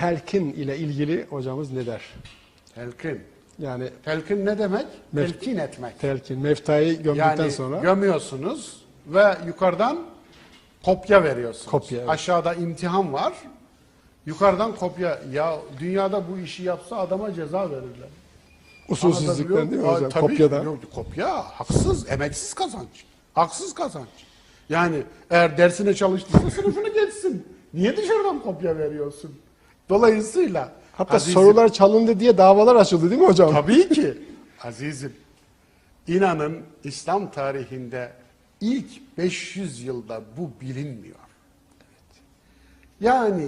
telkin ile ilgili hocamız ne der? Telkin. Yani Telkin ne demek? Mef- Telkin etmek. telkin, meftayı gömdükten Yani sonra gömüyorsunuz ve yukarıdan kopya veriyorsunuz. Kopya, evet. Aşağıda imtihan var. Yukarıdan kopya. Ya dünyada bu işi yapsa adama ceza verirler. usulsüzlükten değil mi hocam? tabii, Kopyadan. Yok, kopya haksız, emeksiz kazanç. Haksız kazanç. Yani eğer dersine çalıştıysa sınıfını geçsin. Niye dışarıdan kopya veriyorsun? Dolayısıyla Hatta azizim, sorular çalındı diye davalar açıldı değil mi hocam? Tabii ki azizim. İnanın İslam tarihinde ilk 500 yılda bu bilinmiyor. Yani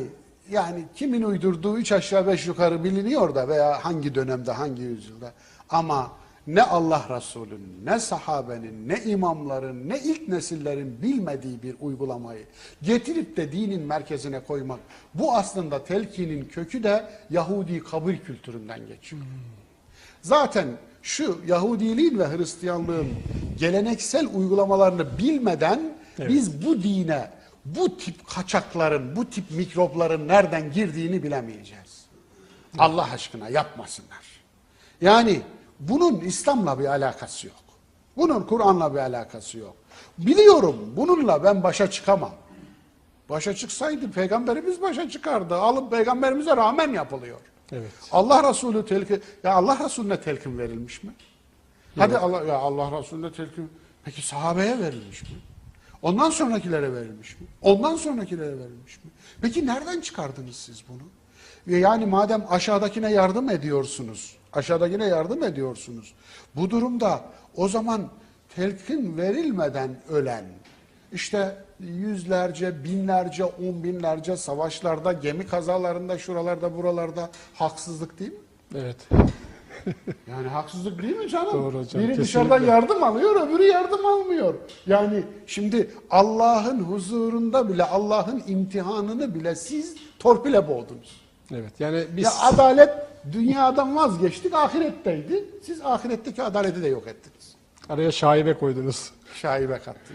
yani kimin uydurduğu üç aşağı beş yukarı biliniyor da veya hangi dönemde hangi yüzyılda ama ne Allah Resulü'nün, ne sahabenin, ne imamların, ne ilk nesillerin bilmediği bir uygulamayı getirip de dinin merkezine koymak, bu aslında telkinin kökü de Yahudi kabir kültüründen geçiyor. Zaten şu Yahudiliğin ve Hristiyanlığın geleneksel uygulamalarını bilmeden biz bu dine, bu tip kaçakların, bu tip mikropların nereden girdiğini bilemeyeceğiz. Allah aşkına yapmasınlar. Yani bunun İslam'la bir alakası yok. Bunun Kur'an'la bir alakası yok. Biliyorum bununla ben başa çıkamam. Başa çıksaydı peygamberimiz başa çıkardı. Alıp peygamberimize rağmen yapılıyor. Evet. Allah Resulü telkin ya Allah Resulüne telkin verilmiş mi? Hadi Allah ya Allah Resulüne telkin peki sahabeye verilmiş mi? Ondan sonrakilere verilmiş mi? Ondan sonrakilere verilmiş mi? Peki nereden çıkardınız siz bunu? Ve Yani madem aşağıdakine yardım ediyorsunuz, aşağıdakine yardım ediyorsunuz. Bu durumda o zaman telkin verilmeden ölen, işte yüzlerce, binlerce, on binlerce savaşlarda, gemi kazalarında, şuralarda, buralarda haksızlık değil mi? Evet. Yani haksızlık değil mi canım? Doğru hocam, Biri kesinlikle. dışarıdan yardım alıyor, öbürü yardım almıyor. Yani şimdi Allah'ın huzurunda bile, Allah'ın imtihanını bile siz torpile boğdunuz. Evet. Yani biz Ya adalet dünyadan vazgeçtik, ahiretteydi. Siz ahiretteki adaleti de yok ettiniz. araya şaibe koydunuz. Şaibe kattınız.